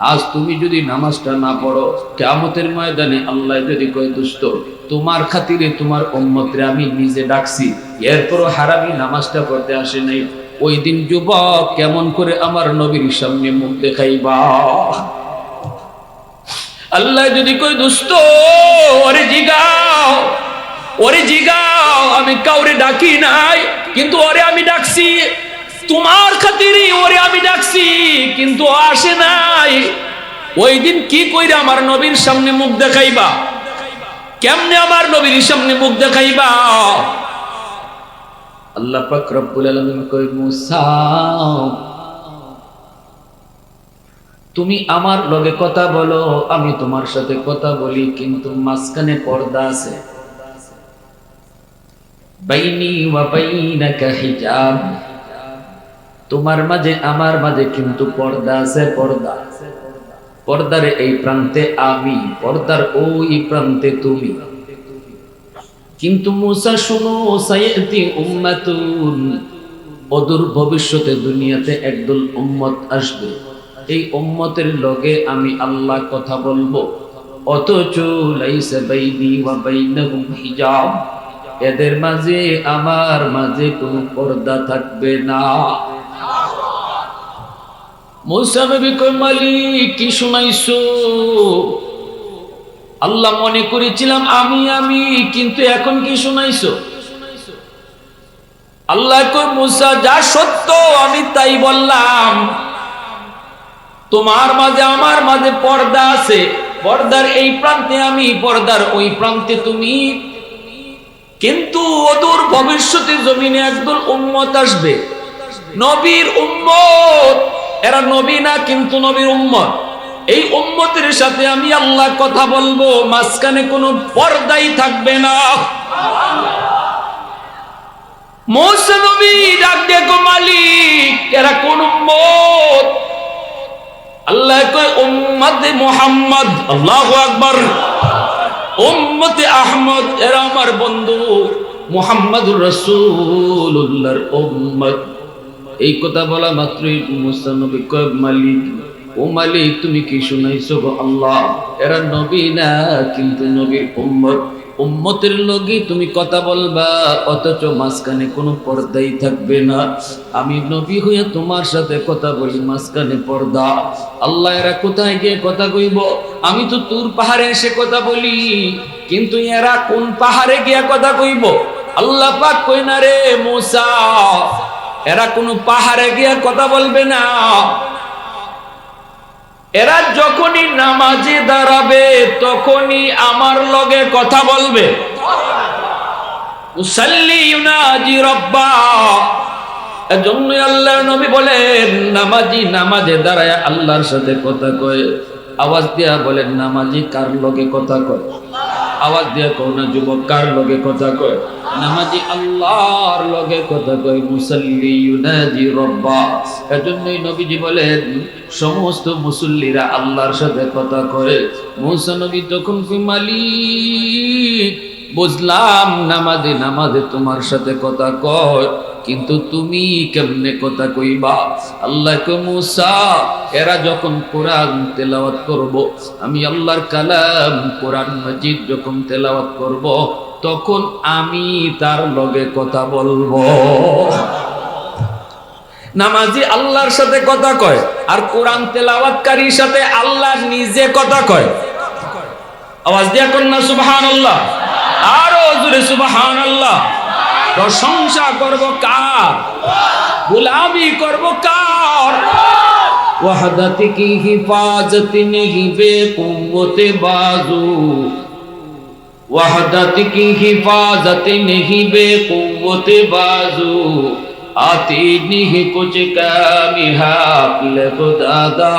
আজ তুমি যদি নামাজটা না পড়ো কেমতের ময়দানে আল্লাহ যদি কয়, দুষ্ট, তোমার খাতিরে তোমার উম্মতরে আমি নিজে ডাকছি। এরপরও হারামি নামাজটা পড়তে আসে নাই। ওই দিন যুবক কেমন করে আমার নবীর সামনে মুখ দেখাইবা? আল্লাহ যদি কই দুষ্ট, ওরে জিগাও ওরে জিগাও, আমি কাউরে ডাকি নাই, কিন্তু ওরে আমি ডাকছি। তোমার খাতিরে ওরে আমি ডাকছি, কিন্তু আসে নাই। ওই দিন কি কইরে আমার নবীর সামনে মুখ দেখাইবা? কেমনে আমার নবীর সামনে মুখ দেখাইবা? আল্লাহ পাক রব্বুল আলামিন কই মুসা, তুমি আমার লগে কথা বলো, আমি তোমার সাথে কথা বলি, কিন্তু মাঝখানে পর্দা আছে। বাইনি ওয়া বাইনাকা হিজাব। তোমার মাঝে, আমার মাঝে কিন্তু পর্দা আছে, পর্দা। পর্দার এই প্রান্তে আমি, পর্দার ওই প্রান্তে তুমি। কিন্তু মুসা, শুনো সাইয়াতি উম্মাতুন, অদূর ভবিষ্যতে দুনিয়াতে একদল উম্মত আসবে। এই উম্মতের লগে আমি আল্লাহ কথা বলব। অথচ লাইসা বাইনি ওয়া বাইনাহুম হিজাব। এদের মাঝে, আমার মাঝে কোনো পর্দা থাকবে না। আল্লাহ মনে করেছিলাম আমি আমি, কিন্তু এখন কি শুনাইছো? আল্লাহ মুসা, যা সত্য, আমি তাই বললাম। তোমার মাঝে, আমার মাঝে পর্দা আছে। পর্দার এই প্রান্তে আমি, পর্দার ওই প্রান্তে তুমি। কিন্তু অদূর ভবিষ্যতে জমিনে একদল উম্মত আসবে। নবীর উম্মত এরা নবী না, কিন্তু নবীর উম্মত। এই উম্মতের সাথে আমি আল্লাহ কথা বলব, মাঝখানে কোনো পর্দাই থাকবে না। মালিক, এরা আল্লাহ মোহাম্মদ, আল্লাহু আকবার। উম্মতে আহমদ, এরা আমার বন্ধু, মুহাম্মাদুর রাসূলুল্লাহর উম্মত। এই কথা বলা মাত্রই মুসা নবী মালিক, ও মালিক, তুমি কি শুনাইছো গো আল্লাহ? এরা নবী না, কিন্তু নবীর উম্মত। উম্মতের লগে তুমি কথা বলবা, অথচ মাঝখানে কোনো পর্দাই থাকবে না। আমি নবী হয়ে তোমার সাথে কথা বলি, মাঝখানে পর্দা। আল্লাহ, এরা কোথায় গিয়ে কথা কইব? আমি তো তোর পাহাড়ে এসে কথা বলি, কিন্তু এরা কোন পাহাড়ে গিয়ে কথা কইব? আল্লাহ পাক কই না রে মুসা এরা কোনো পাহাড়ে গিয়ে কথা বলবে না। এরা যখনই নামাজে দাঁড়াবে, তখনই আমার লগে কথা বলবে। আল্লাহ নবী দাঁড়ায় আল্লাহর সাথে কথা কয়। আওয়াজ দিয়া বলেন, নামাজি কার লগে কথা কয়? আওয়াজ দিয়ে কও না, যুবক কার লগে কথা কয়? নামাজি আল্লাহর লগে কথা কয়, মুসাল্লি ইউনাজি রব্বা। এজন্যই নবীজি বলেন, সমস্ত মুসল্লিরা আল্লাহর সাথে কথা কয়। মুসা নবী তখন কি মালিক, বুঝলাম নামাজে নামাজে তোমার সাথে কথা কয়। কিন্তু তুমি কেমনে কথা কইবা? আল্লাহ মুসা, এরা যখন কোরআন তেলাওয়াত করব, আমি আল্লাহর কালাম কোরআন মজিদ যখন তেলাওয়াত করব, তখন আমি তার লগে কথা বলব। নামাজি আল্লাহর সাথে কথা কয়, আর কোরআন তেলাওয়াতকারীর সাথে আল্লাহ নিজে কথা কয়। আওয়াজ দিয়া কন্যা সুবহান আল্লাহ আরও জোরে সুবহান আল্লাহ প্রশংসা করব কার? গুলামি করব কার? ওয়াহদাতি কি হিফাজতি নিহিবে কুমতে বাজু? ওয়াহদাতি কি হিফাজতি নিহিবে কুমতে বাজু? আতি নিহি কুচ কামি হাফলে খুদা দা।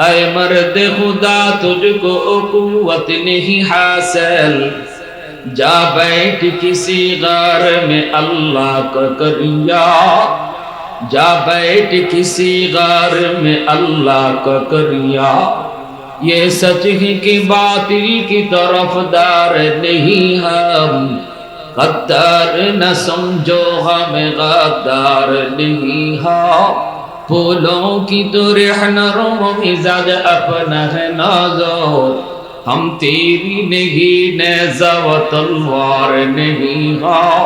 اے مرد خدا تجھ کو قوت نہیں حاصل جا بیٹھ کسی غار میں اللہ کا کریا۔ جا بیٹھ کسی غار میں اللہ کا کریا۔ یہ سچ ہی کی باطل کی طرف دار نہیں ہم۔ قدر نہ سمجھو ہمیں غدار نہیں ہم۔ پھولوں کی تو رہنا رو مزاج اپنا ہے نازو۔ ہم تیری نہیں نیزہ و تلوار نہیں ہاں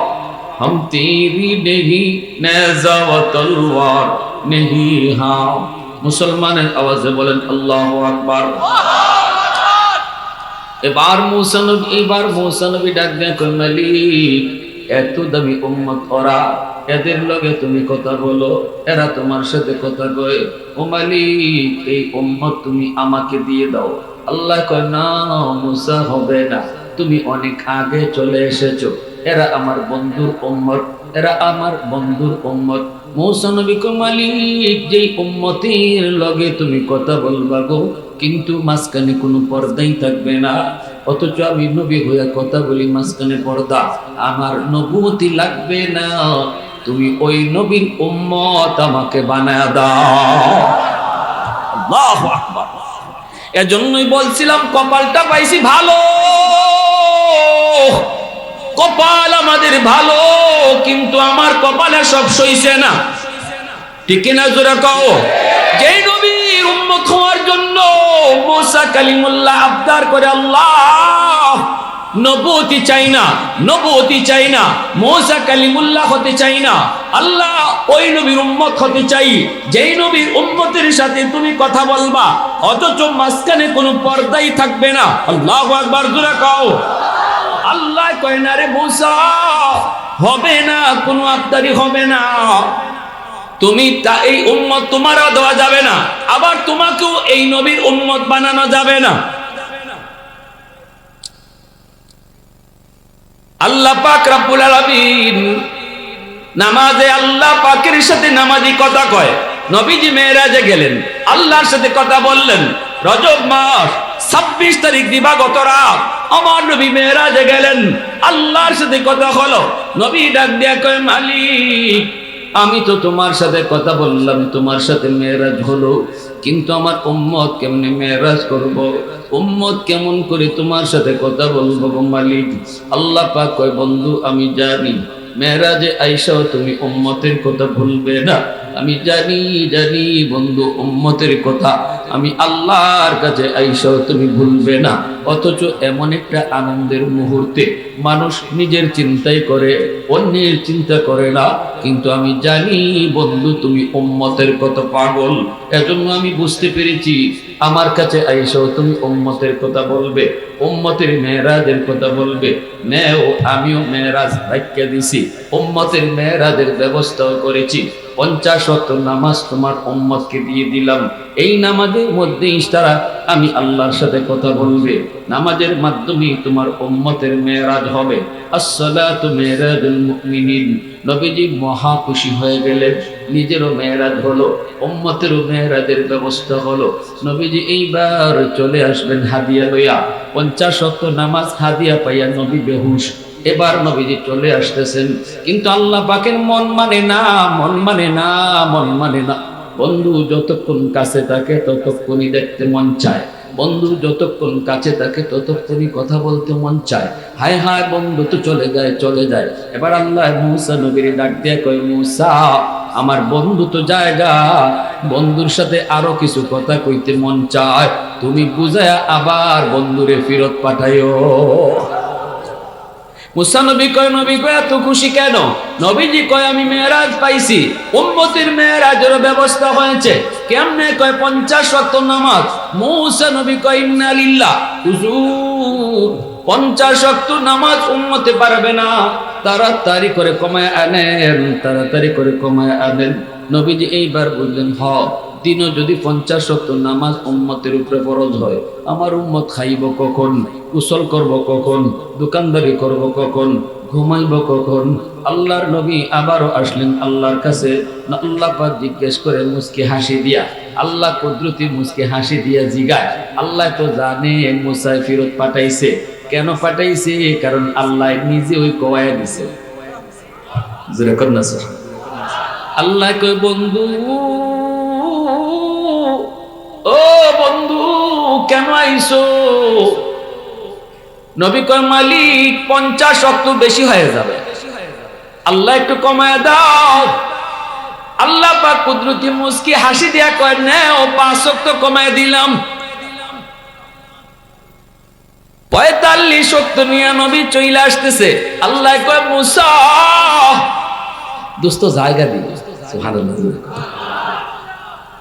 ہم تیری نہیں نیزہ و تلوار نہیں ہاں মুসলমানের আওয়াজে বলেন আল্লাহ আকবার এবার মৌসানবী এবার মৌসানবী ডাক দেখো মালিক এত দামি উম্মত ওরা এদের লগে তুমি কথা বলো এরা তোমার সাথে কথা কয় ও মালিক এই উম্মত তুমি আমাকে দিয়ে দাও আল্লাহ কয়, না, মুসা হবে না। তুমি অনেক আগে চলে এসেছ। এরা আমার বন্ধুর উম্মত। এরা আমার বন্ধুর উম্মত। মৌসনবী মালিক, যেই উম্মতের লগে তুমি কথা বলবা গো, কিন্তু মাঝখানে কোনো পর্দাই থাকবে না। অথচ আমি নবী হইয়া কথা বলি মাঝখানে পর্দা। আমার নবুতি লাগবে না। তুমি ওই নবীর উম্মত আমাকে বানায় দাও। আল্লাহু আকবার। এজন্যই বলছিলাম, কপালটা পাইছি ভালো। কপাল আমাদের ভালো, কিন্তু আমার কপালে সব সইছে না। ঠিক না জোরে কও? যে নবী উম্মত হওয়ার জন্য মুসা কালিমুল্লাহ আবদার করে আল্লাহ নবতি চাই না নবতি চাই না, মোসা কালিমুল্লাহ হতে চাই না, আল্লাহ ওই নবীর উম্মত হতে চাই, যেই নবীর উম্মতের সাথে তুমি কথা বলবা, অথচ মাঝখানে কোনো পর্দাই থাকবে না। আল্লাহ একবার জোরে কও। আল্লাহ কয়, না রে মুসা, হবে না, কোনো আবদারি হবে না। তুমি তা, এই উম্মত তোমারও দেওয়া যাবে না। আবার তোমাকেও এই নবীর উম্মত বানানো যাবে না। আল্লাহ পাক রাব্বুল আলামিন নামাজে আল্লাহ পাকের সাথে নামাজি কথা কয়। নবীজি মেয়েরাজে গেলেন। আল্লাহর সাথে কথা বললেন। রজব মাস, ছাব্বিশ তারিখ দিবাগত রাত। আমার নবী মেয়েরাজে গেলেন। আল্লাহর সাথে কথা হলো। নবী ডাক দিয়া কয়, মালিক, আমি তো তোমার সাথে কথা বললাম। তোমার সাথে মেয়েরাজ হলো। কিন্তু আমার উম্মত কেমনে মেয়েরাজ করব? উম্মত কেমন করে তোমার সাথে কথা বলব মালিক? আল্লাহ পাক কয়, বন্ধু, আমি জানি মেয়েরাজে আইসাও তুমি উম্মতের কথা ভুলবে না। আমি জানি জানি বন্ধু, উম্মতের কথা আমি আল্লাহর কাছে আইসাও তুমি ভুলবে না। অথচ এমন একটা আনন্দের মুহূর্তে মানুষ নিজের চিন্তাই করে, অন্যের চিন্তা করে না। কিন্তু আমি জানি, বন্ধু, তুমি উম্মতের কত পাগল। এজন্য আমি বুঝতে পেরেছি, আমার কাছে আইসাও তুমি উম্মতের কথা বলবে, উম্মতের মেয়েরাজের কথা বলবে। নেও, আমিও মেয়েরাজ ভাগ্যা দিছি, উম্মতের মেয়েরাজের ব্যবস্থাও করেছি। পঞ্চাশ অক্ট নামাজ তোমার উম্মতকে দিয়ে দিলাম। এই নামাজের মধ্যেই তারা আমি আল্লাহর সাথে কথা বলবে। নামাজের মাধ্যমে তোমার উম্মতের মেয়েরাজ হবে। নবীজি মহা খুশি হয়ে গেলেন। নিজেরও মেয়েরাজ হলো, উম্মতেরও মেয়েরাজের ব্যবস্থা হলো। নবীজি এইবার চলে আসবেন হাদিয়া লইয়া। পঞ্চাশ অক্ট নামাজ হাদিয়া পাইয়া নবী বেহুশ। এবার নবীজি চলে আসতেছেন। কিন্তু আল্লাহ পাকের মন মানে না, মন মানে না, মন মানে না। বন্ধু যতক্ষণ কাছে থাকে ততক্ষণই দেখতে মন চায়। বন্ধু যতক্ষণ কাছে থাকে ততক্ষণই কথা বলতে মন চায়। হায় হায় বন্ধু তো চলে যায় চলে যায়। এবার আল্লাহ মুসা নবীর ডাক দিয়ে কয়, মুসা, আমার বন্ধু তো জায়গা বন্ধুর সাথে আরও কিছু কথা কইতে মন চায়। তুমি বুঝায় আবার বন্ধুরে ফেরত পাঠাইও। মুসা নবী কয় নবী কয় এত খুশি কেন? নবীজি কয়, আমি মেয়েরাজ পাইছি। উম্মতির মেয়েরাজের ব্যবস্থা হয়েছে। কেমনে কয়, পঞ্চাশ শত নামাজ। মুসা নবী কয় ইন্নালিল্লাহ হুজুর, পঞ্চাশ শক্ত নামাজ উম্মতে পারবে না। তাড়াতাড়ি করে কমায় আনেন, তাড়াতাড়ি করে কমায় আনেন। নবীজি এইবার বললেন, হ। দিনও যদি পঞ্চাশ শক্ত নামাজ উম্মতের উপরে ফরজ হয়, আমার উম্মত খাইব কখন? কুশল করব কখন? দোকানদারি করব কখন? ঘুমাইব কখন? আল্লাহর নবী আবারও আসলেন আল্লাহর কাছে। আল্লাহ পাক জিজ্ঞেস করে, মুসকে হাসি দিয়া? আল্লাহ কুদরতি মুসকে হাসি দিয়া জিগায়, আল্লাহ তো জানে মুসাই ফিরত পাঠাইছে। কেন পাঠাইছে? কারণ আল্লাহ নিজে ওই কওয়ায় দিছে। আল্লাহ কই বন্ধু ও বন্ধু, কেন আইসো? নবী কয়, মালিক, পঞ্চাশ অক্ট বেশি হয়ে যাবে। আল্লাহ একটু কমায় দাও। আল্লাহ পাক কুদরতি মুস্কি হাসি দিয়া কয় নে ও পাঁচ শক্ত কমায় দিলাম। পঁয়তাল্লিশ শক্ত নিয়ে নবী চইলে আসতেছে। আল্লাহ কয়, মুসা দোস্ত জায়গা দি সুবহানাল্লাহ।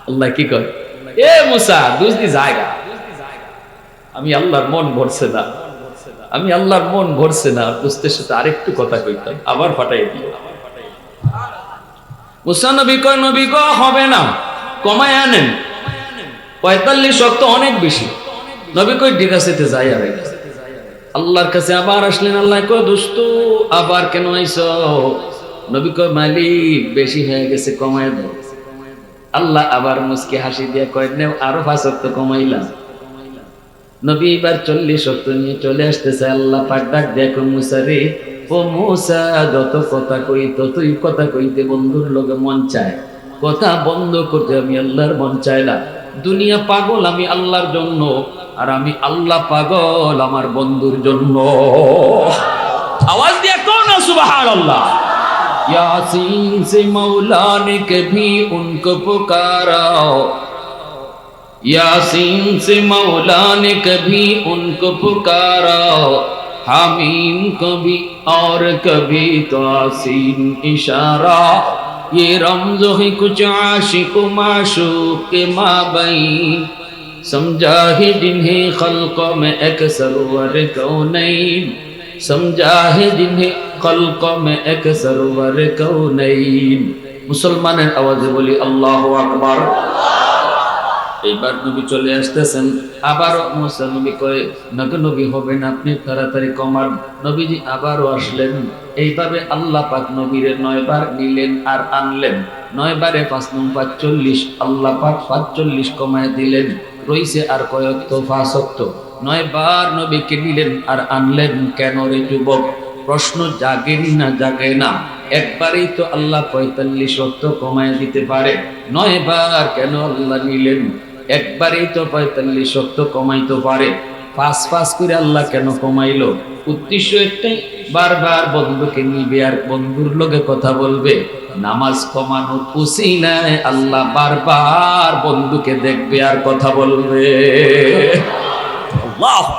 আল্লাহ কি কয়? এ মুসা দুস্তি জায়গা। আমি আল্লাহর মন ভরছে না। আমি আল্লাহর মন ভরছে না। সাথে আরেকটু কথা কইতাম, আবার ফাটাই দিও মুসা নবী কয়, নবী হবে না। কমায় আনেন। পঁয়তাল্লিশ শক্ত অনেক বেশি। নবী কই যাই আর আল্লাহর কাছে আবার আসলেন, আল্লাহ কয় দোস্ত আবার কেন আইস? নবী কয়, মালিক, বেশি হয়ে গেছে, কমায় দাও। আল্লাহ আবার মুসকি হাসি দিয়ে কয়, নেও, আরও ফাঁসক্ত কমাইলাম নবী এবার চল্লিশ শক্ত নিয়ে চলে আসতেছে, আল্লাহ পাক ডাক দেখো মুসারে ও মুসা, যত কথা কই ততই কথা কইতে বন্ধুর লোকে মন চায়। কথা বন্ধ করতে আমি আল্লাহর মন চায় না। দুনিয়া পাগল আমি আল্লাহর জন্য, আর আমি আল্লাহ পাগল আমার বন্ধুর জন্য। আওয়াজ দিয়ে কোন সুবাহান আল্লাহ यासीन से मौला ने कभी उनको पुकारा। यासीन से मौला ने कभी उनको पुकारा। हामीम कभी और कभी तो आसीन इशारा। ये रमज है कुछ आशिक माशूक के माबईन। समझा है जिन्हें खल्कों में एक सरवर कौनैन समझा है जिन्हें মুসলমানের আওয়াজে বলি, আল্লাহ আকবার। এইবার নবী চলে আসতেছেন। আবারও মুসা নবী কয়ে নাকি নবী হবেন আপনি তাড়াতাড়ি কমার নবীজি আবারও আসলেন। এইভাবে আল্লাহ পাক নবীরে নয়বার নিলেন আর আনলেন। নয়বারে পাঁচ নং পাঁচচল্লিশ, আল্লাহ পাক পাঁচচল্লিশ কমায় দিলেন। রইছে আর কয়ত্ত ফাঁসত্ব নয়বার নবীকে নিলেন আর আনলেন। কেন রে যুবক? প্রশ্ন জাগেনি না জাগে না? একবারেই তো আল্লাহ পঁয়তাল্লিশ অর্থ কমায় দিতে পারে। নয় বার কেন আল্লাহ নিলেন? একবারেই তো পঁয়তাল্লিশ অর্থ কমাইতে পারে। পাঁচ পাঁচ করে আল্লাহ কেন কমাইলো? উদ্দেশ্য একটাই, বারবার বন্ধুকে নিবে আর বন্ধুর লোকে কথা বলবে। নামাজ কমানোর উসিলায় আল্লাহ বারবার বন্ধুকে দেখবে আর কথা বলবে। আল্লাহু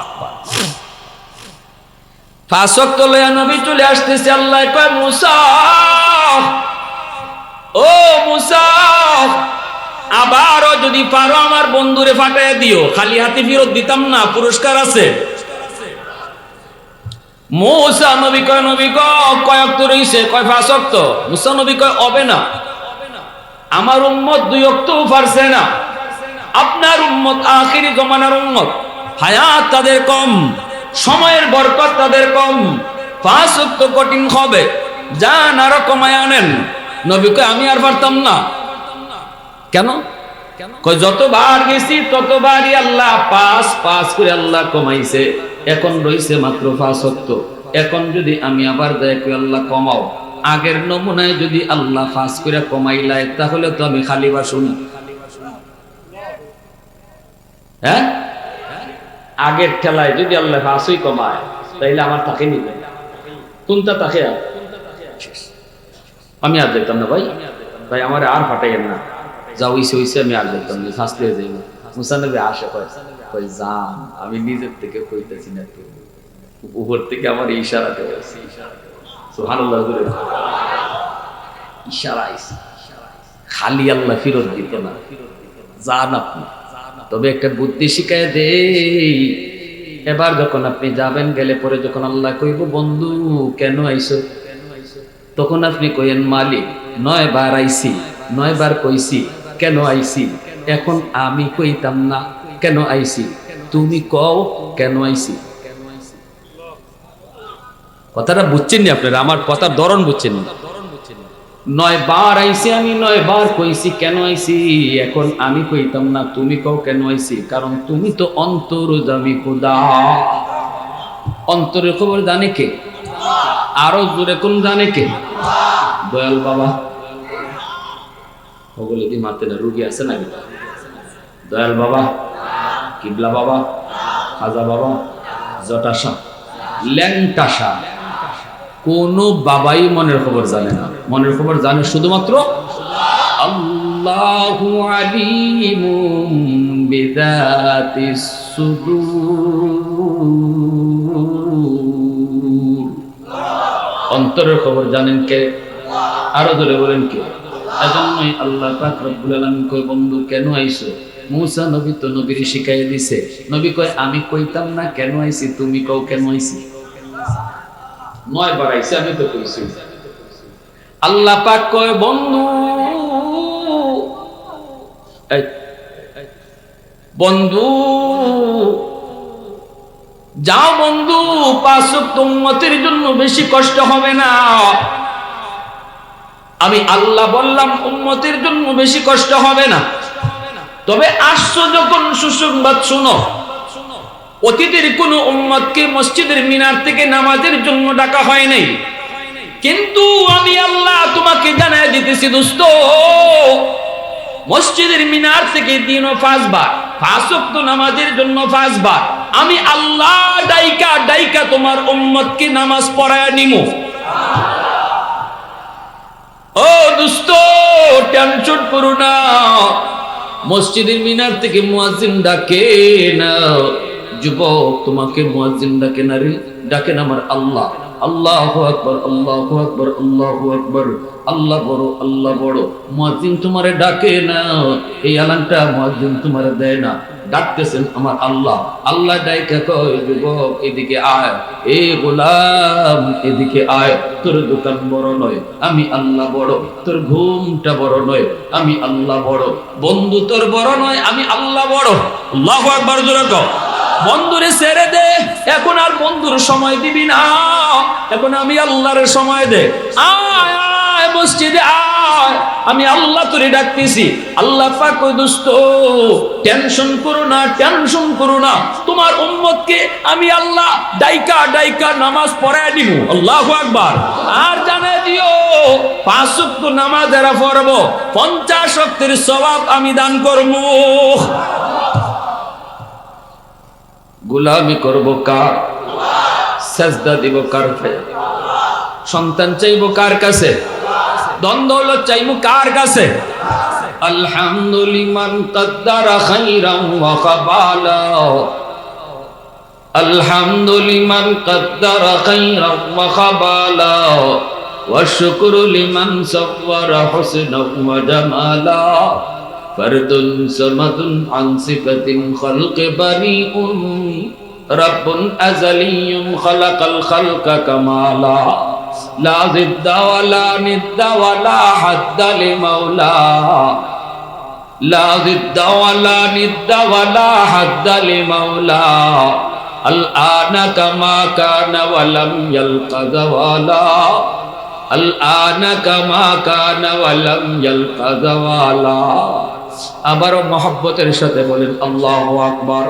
ফাঁসক লয়া নবী চলে আসতেছে, আল্লাহ কয়, মুসা, ও মুসা, আবারও যদি পারো আমার বন্ধুরে ফাটাই দিও, খালি হাতে ফেরত দিতাম না, পুরস্কার আছে। মুসা নবী কয়, নবী কয়ক তো রইছে? কয় ফাঁসক তো মুসা নবী কয়, হবে না। আমার উম্মত দুই অক্টও পারছে না। আপনার উম্মত, আখিরি জমানার উম্মত। হায়াত তাদের কম। সময়ের বরকত তাদের কম। পাঁচ অক্ট কঠিন হবে। যান আরও কমায় আনেন। নবীকে আমি আর পারতাম না। কেন? যতবার গেছি, ততবারই আল্লাহ পাঁচ পাঁচ করে আল্লাহ কমাইছে। এখন রইছে মাত্র পাঁচ অক্ট এখন যদি আমি আবার দেয় আল্লাহ কমাও, আগের নমুনায় যদি আল্লাহ ফাঁস করে কমাইলায় তাহলে তো আমি খালি বাসুন। হ্যাঁ? আগের ঠেলায় যদি আল্লাহ ফাঁসই কমায়, তাইলে আমার তাকে নিবে। কোনটা তাকে আমি আর দেখতাম না ভাই। ভাই, আমার আর ফাটাইয়েন না। যা হইছে হইছে, আমি আর দেখতাম না। ফাঁসলে যাইব। মুসানবী আসে, কয় কয় যান আমি নিজের থেকে কইতেছি না তো। উপর থেকে আমার ইশারা করেছে সুবহানাল্লাহ ইশারা খালি আল্লাহ ফিরত দিত না। যান আপনি। তবে একটা বুদ্ধি শিখায় দেই। এবার যখন আপনি যাবেন, গেলে পরে যখন আল্লাহ কইব, বন্ধু, কেন আইছো তখন আপনি কইেন মালিক, নয় বার আইছি নয় বার কইছি কেন আইছি এখন আমি কইতাম না, কেন আইছি তুমি কও, কেন আইছি কথাটা বুঝছেন নি আপনারা? আমার কথার ধরন বুঝছেন না? নয় বার আইছি আমি নয় বার কইছি, কেন আইছি এখন আমি কইতাম না, তুমি কও কেন আইছি কারণ তুমি তো অন্তর জামি খুদা। অন্তরের খবর জানে কে? আরও জোরে কোন জানে কে? দয়াল বাবা। ওগুলো কি মারতে না রুগী আছে নাকি? দয়াল বাবা, কিবলা বাবা, খাজা বাবা, জটাশা, ল্যাংটাশা। কোনো বাবাই মনের খবর জানে না। মনের খবর জানে শুধুমাত্র আল্লাহু অন্তরের খবর জানেন কে? আরও ধরে বলেন কে? এজন্যই আল্লাহ পাক কয়, বন্ধু, কেন আইছো? মুসা নবী তো নবীর শিখাই দিছে। নবী কয়, আমি কইতাম না কেন আইছি? তুমি কও কেন আইছি? নয় বার আইছে আমি তো কইছি আল্লাহ পাক কয়, বন্ধু বন্ধু, যাও বন্ধু, পাঁচ উম্মতের জন্য বেশি কষ্ট হবে না। আমি আল্লাহ বললাম, উম্মতের জন্য বেশি কষ্ট হবে না। তবে আসছো যখন, সুসংবাদ শুনো। অতীতের কোন উম্মতকে মসজিদের মিনার থেকে নামাজের জন্য ডাকা হয় নাই। কিন্তু আমি আল্লাহ তোমাকে জানাই দিতেছি, দোস্ত। মসজিদের মিনার থেকে দিন পাঁচবার, পাঁচ নামাজের জন্য পাঁচবার। আমি আল্লাহ ডাইকা ডাইকা তোমার উম্মতকে নামাজ পড়ায় নিমু। ও দুস্ত, টেনশন করো মসজিদের মিনার থেকে মুয়াজ্জিন ডাকে না যুবক, তোমাকে মুয়াজ্জিন ডাকে না রে ডাকেন আমার আল্লাহ। আল্লাহ আকবর আল্লাহ আকবর আল্লাহ আকবর। আল্লাহ বড় আল্লাহ বড়। মুয়াজ্জিন তোমারে ডাকে না। এই আলানটা মুয়াজ্জিন তোমারে দেয় না। ডাকতেছেন আমার আল্লাহ। আল্লাহ ডাইকা কয়, যুবক, এদিকে আয়। এ গোলাম, এদিকে আয়। তোর দোকান বড় নয়, আমি আল্লাহ বড়। তোর ঘুমটা বড় নয়, আমি আল্লাহ বড়। বন্ধু তোর বড় নয়, আমি আল্লাহ বড়। আল্লাহ একবার জোরে কও। বন্ধুরে ছেড়ে দে। এখন আর বন্ধুর সময় দিবি না। এখন আমি আল্লাহর সময় দে। আয় আয়, মসজিদে আয়। আমি আল্লাহ তোরে ডাকতেছি। আল্লাহ পাক দোস্ত টেনশন করো না, টেনশন করো না। তোমার উম্মতকে আমি আল্লাহ ডাইকা ডাইকা নামাজ পড়ায় দিব। আল্লাহু আকবার। আর জানে দিও, পাঁচ নামাজ এরা পড়ব। পঞ্চাশ ওয়াক্তের সওয়াব আমি দান করব। গুলামি করব কার? সাজদা দিব কার সন্তান চাইব কার কাছে? দ্বন্দ্ব চাইব কার কাছে? আলহামদুলিমান কদ্দারা খাইরাম ওয়া কাবালা। আলহামদুলিমান فرد صمد عن صفة خلق بريء. رب أزلي خلق الخلق كمالا لا ضد ولا ند ولا حد لمولا لا ضد ولا ند ولا حد لمولا الآن كما كان ولم يلق زوالا. আবারও মহব্বতের সাথে বলেন, আল্লাহ আকবর।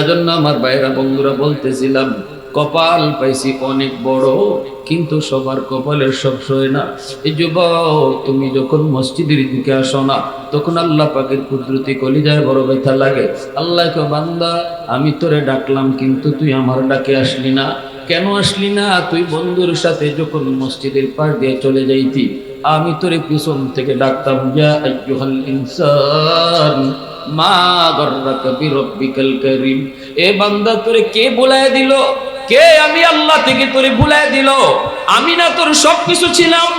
এজন্য আমার বাইরা বন্ধুরা, বলতেছিলাম, কপাল পাইছি অনেক বড়, কিন্তু সবার কপালের সব সয় না। এই যুবক, তুমি যখন মসজিদের দিকে আসো না, তখন আল্লাহ পাকের কুদরতি কলিজায় বড় ব্যথা লাগে। আল্লাহ বান্দা, আমি তোরে ডাকলাম, কিন্তু তুই আমার ডাকে আসলি না। কেন আসলি না? তুই বন্ধুর সাথে যখন মসজিদের পার দিয়ে চলে যাইতি, আমি তোরে পিছন থেকে ডাকতাম মা গর্রাকা কারীম। এ বান্দা তোরে কে কে আমি আল্লাহ থেকে তোরে আমি না তোর সব কিছু ছিলাম।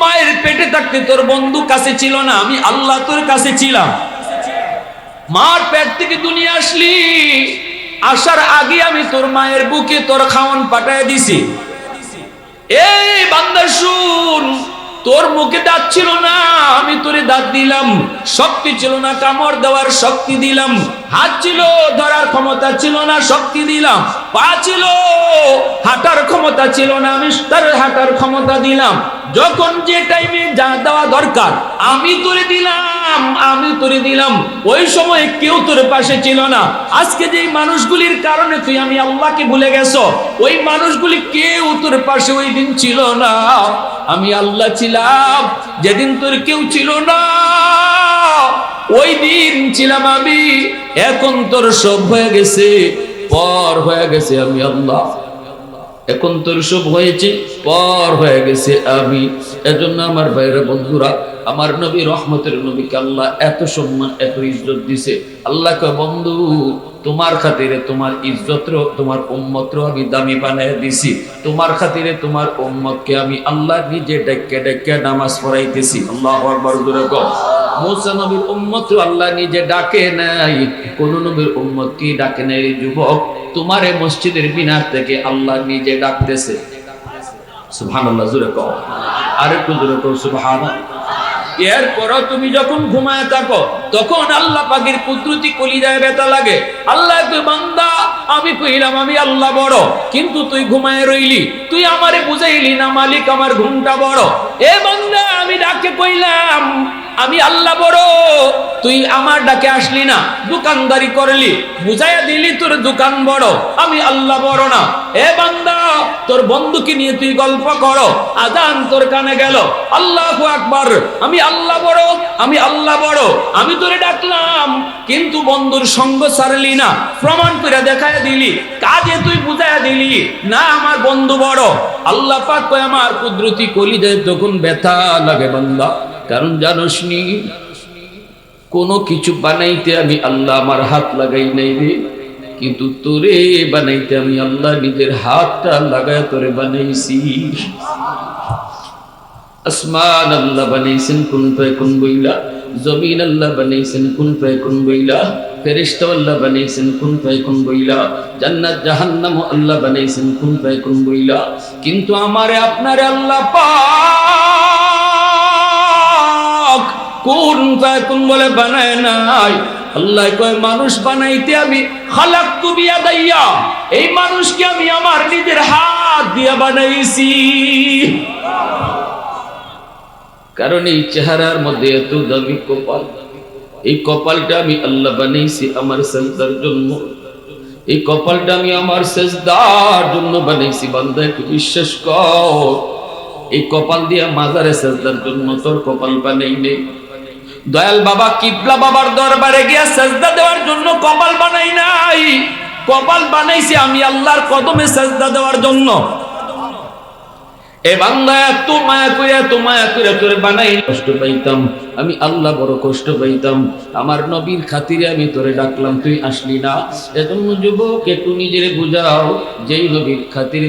মায়ের পেটে থাকতে তোর বন্ধু কাছে ছিল না, আমি আল্লাহ তোর কাছে ছিলাম। মার পেট থেকে দুনিয়া আসলি। আসার আগে আমি তোর মায়ের বুকে তোর খাওয়ান পাঠায় দিছি। এই বান্দা শুন, তোর মুখে দাঁত ছিল না, আমি তোরে দাঁত দিলাম, শক্তি ছিল না, কামড় দেওয়ার শক্তি দিলাম। হাত ছিল, ধরার ক্ষমতা ছিল না, শক্তি দিলাম। পা ছিল, হাঁটার ক্ষমতা ছিল না আমি তার হাঁটার ক্ষমতা দিলাম। যখন যে টাইমে যা দেওয়া দরকার, আমি তুলে দিলাম, আমি তোরে দিলাম। ওই সময় কেউ তোর পাশে ছিল না। আজকে যে মানুষগুলির কারণে তুই আমি আল্লাহকে ভুলে গেছো, ওই মানুষগুলি কেউ তোর পাশে ওই দিন ছিল না। আমি আল্লাহ ছিলাম, যেদিন তোর কেউ ছিল না। ওই দিন ছিলাম আমি, এখন তোর সব হয়ে গেছে, পর হয়ে গেছে আমি আল্লাহ। এখন তোর সব হয়েছে, পর হয়ে গেছে আমি। এজন্য আমার বাইরে বন্ধুরা, আমার নবী রহমতের নবীকে আল্লাহ এত সম্মান, এত ইজ্জত দিছে। আল্লাহ কয়, বন্ধু, তোমার খাতিরে তোমার ইজ্জত তোমার উম্মত আমি দামি বানায় দিছি। তোমার খাতিরে তোমার উম্মতকে আমি আল্লাহ নিজে ডেকে ডেকে নামাজ পড়াইতেছি। আল্লাহ জোরে কও। মুসা নবীর উম্মত আল্লাহ নিজে ডাকে নাই। কোন নবীর উম্মত কি ডাকে নাই? যুবক, তোমারে মসজিদের মিনার থেকে আল্লাহ নিজে ডাকতেছে। তুমি যখন ঘুমায় থাকো, তখন আল্লাহ পাখির কুদরতি কলিজায় ব্যথা লাগে। আল্লাহ তুই বান্দা, আমি কইলাম, আমি আল্লাহ বড়, কিন্তু তুই ঘুমায় রইলি। তুই আমারে বুঝাইলি না, মালিক, আমার ঘুমটা বড়। এ বান্দা, আমি ডাকে কইলাম আমি আল্লাহ বড়, তুই আমার ডাকে আসলি না, দোকানদারি করলি, বুঝাইয়া দিলি তোর দোকান বড়, আমি আল্লাহ বড় না। এ বান্দা, তোর বন্ধুকে নিয়ে তুই গল্প করো, আজান তোর কানে গেল, আল্লাহ আকবার, আমি আল্লাহ বড়, আমি আল্লাহ বড়, আমি তোরে ডাকলাম, কিন্তু বন্ধুর সঙ্গ সারলি না, প্রমাণ করে দেখায় দিলি, কাজে তুই বুঝাইয়া দিলি, না আমার বন্ধু বড়। আল্লাহ পাক আমার কুদরতি কলি দেয় তখন ব্যথা লাগে বান্দা। কারণ জানোস নি, কোনো কিছু বানাইতে আমি আল্লাহ আমার হাত লাগাই নাই রে। কিন্তু তোরে বানাইতে আমি আল্লাহ নিজের হাতটা লাগায় তোরে বানাইছি। আসমান আল্লাহ বানাইছেন, কোন পায় কোন বইলা? জমিন আল্লাহ বানাইছেন, কোন পায় কোন বইলা? ফেরিস্তা আল্লাহ বানাইছেন, কোন পায় কোন বইলা? জান্নাত জাহান্নাম আল্লাহ বানাইছেন, কোন পায় কোন বইলা? কিন্তু আমারে আপনারে আল্লাহ পাক কোন পায় বলে বানায় নাই? আল্লাহ কয়, মানুষ বানাইতে আমি খালাক তুবিয়া দাইয়া এই মানুষকে আমি আমার নিজের হাত দিয়া বানাইছি। কারণ এই চেহারার মধ্যে এত দামি কপাল। এই কপালটা আমি আল্লাহ বানাইছি আমার সেজদার জন্য। এই কপালটা আমি আমার সেজদার জন্য বানাইছি, বান্দা, একটু বিশ্বাস কর। এই কপাল দিয়া মাজারে সেজদার জন্য তোর কপাল বানাই নেই। দয়াল বাবা কিবলা বাবার দরবারে গিয়া সাজদা দেওয়ার জন্য কপাল বানাই নাই। কপাল বানাইছি আমি আল্লাহর কদমে সাজদা দেওয়ার জন্য। এত আমি আল্লাহ বড় কষ্ট পাইতাম। আমার নবীর খাতিরে আমি তোরে ডাকলাম, তুই আসলি না। যুবক, একটু নিজের বুঝাও, যেই নবীর খাতিরে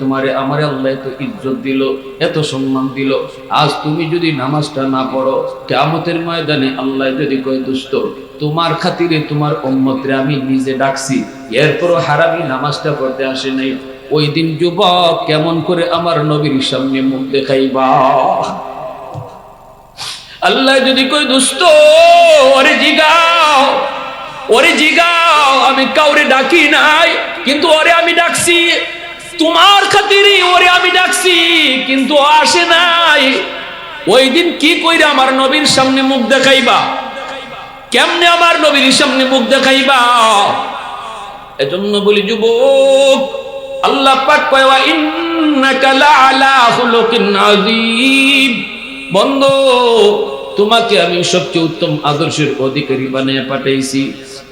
তোমার আমার আল্লাহ এত ইজ্জত দিল, এত সম্মান দিল। আজ তুমি যদি নামাজটা না পড়ো কেমতের ময়দানে আল্লাহ যদি কয়, দুষ্ট, তোমার খাতিরে তোমার উম্মতরে আমি নিজে ডাকছি। এরপরও হারামি নামাজটা পড়তে আসে নাই। ওই দিন যুবক কেমন করে আমার নবীর সামনে মুখ দেখাইবা? আল্লাহ যদি কই দুস্ত ওরে জিগাও ওরে জিগাও, আমি কাউরে ডাকি নাই, কিন্তু ওরে আমি ডাকছি। তোমার খাতিরই ওরে আমি ডাকছি, কিন্তু আসে নাই। ওই দিন কি কইরে আমার নবীর সামনে মুখ দেখাইবা? কেমনে আমার নবীর সামনে মুখ দেখাইবা? এজন্য বলি, যুবক আল্লাহ পাক কয়, ওয়া ইন্নাকা লাআলা খুলুকিন আযীম। বন্ধু, তোমাকে আমি সবচেয়ে উত্তম আদর্শের অধিকারী বানিয়ে পাঠাইছি।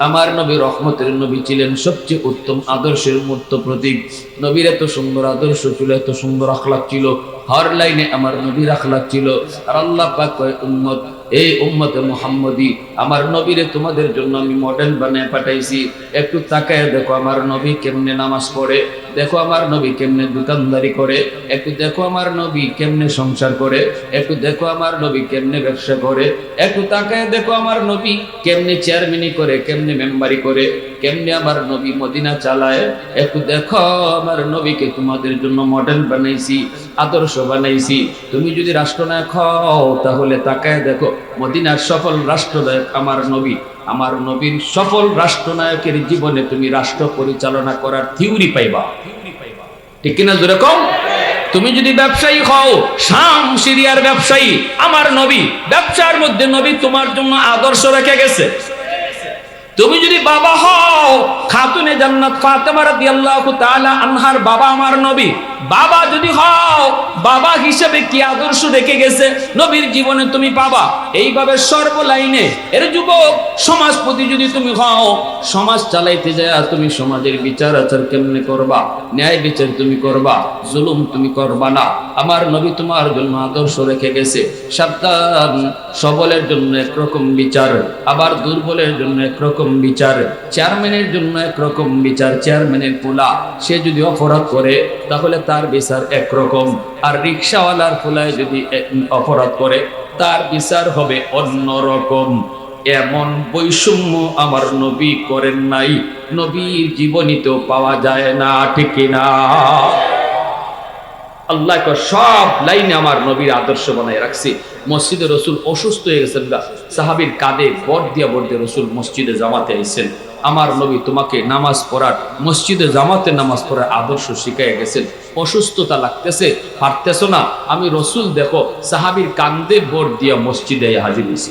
আমার নবী রহমতের নবী ছিলেন সবচেয়ে উত্তম আদর্শের মূর্ত প্রতীক। নবীর এত সুন্দর আদর্শ ছিল, এত সুন্দর আখলাক ছিল, হর লাইনে আমার নবীর আখলাক ছিল। আর আল্লাহ পাক কয়, উম্মত এই উম্মতে মোহাম্মদী, আমার নবীরে তোমাদের জন্য আমি মডেল বানিয়ে পাঠাইছি। একটু তাকায় দেখো আমার নবী কেমনে নামাজ পড়ে, দেখো আমার নবী কেমনে দোকানদারি করে, একটু দেখো আমার নবী কেমনে সংসার করে, একটু দেখো আমার নবী কেমনে ব্যবসা করে, একটু তাকায় দেখো আমার নবী কেমনে চেয়ারম্যানি করে, কেমনে মেম্বারি করে। কেমনে আমার নবী মদিনা চালায়? একটু দেখো, আমার নবীকে তোমাদের জন্য মডেল বানাইছি, আদর্শ বানাইছি। তুমি যদি রাষ্ট্রনায়ক হও, তাহলে তাকায় দেখো, মদিনার সফল রাষ্ট্রনায়ক আমার নবী। আমার নবীর সফল রাষ্ট্রনায়কের জীবনে তুমি রাষ্ট্র পরিচালনা করার থিওরি পাইবা। ঠিক কিনা যেরকম তুমি যদি ব্যবসায়ী হও, শাম সিরিয়ার ব্যবসায়ী, আমার নবী, ব্যবসার মধ্যে নবী তোমার জন্য আদর্শ রেখে গেছে। তুমি যদি বাবা হও খাতুনে জান্নাত ফাতেমা রাদিয়াল্লাহু তাআলা আনহার বাবা আমার নবী। বাবা যদি হও, বাবা হিসেবে কি আদর্শ রেখে গেছে? নবীর জীবনে তুমি পাবা। এইভাবে সর্বলাইনে এর যুবক সমাজপতি যদি তুমি হও, সমাজ চালাইতে যায় তুমি সমাজের বিচার আচার কেমনে করবা? ন্যায় বিচার তুমি করবা, জুলুম তুমি করবা না। আমার নবী তোমার জন্য আদর্শ রেখে গেছে। সাবধান, সবলের জন্য একরকম বিচার, আবার দুর্বলের জন্য একরকম বিচার। চেয়ারম্যানের জন্য একরকম বিচার চেয়ারম্যানের পোলা, সে যদি অপরাধ করে, তাহলে তার বিচার একরকম। আর রিক্সাওয়ালার পোলায় যদি অপরাধ করে, তার বিচার হবে অন্যরকম। এমন বৈষম্য আমার নবী করেন নাই। নবীর জীবনীতেও পাওয়া যায় না, ঠিক না আল্লাহ সব লাইনে আমার নবীর আদর্শ বানায় রাখছি। মসজিদে রসুল অসুস্থ হয়ে গেছেন সাহাবির কাঁধে বট দিয়া বট দিয়ে রসুল মসজিদে জামাতে আইছেন। আমার নবী তোমাকে নামাজ পড়ার, মসজিদে জামাতে নামাজ পড়ার আদর্শ শিখাই গেছেন অসুস্থতা লাগতেছে, পারতেছ না আমি রসুল দেখো, সাহাবির কান্দে ভোট দিয়ে মসজিদে হাজির হয়েছি।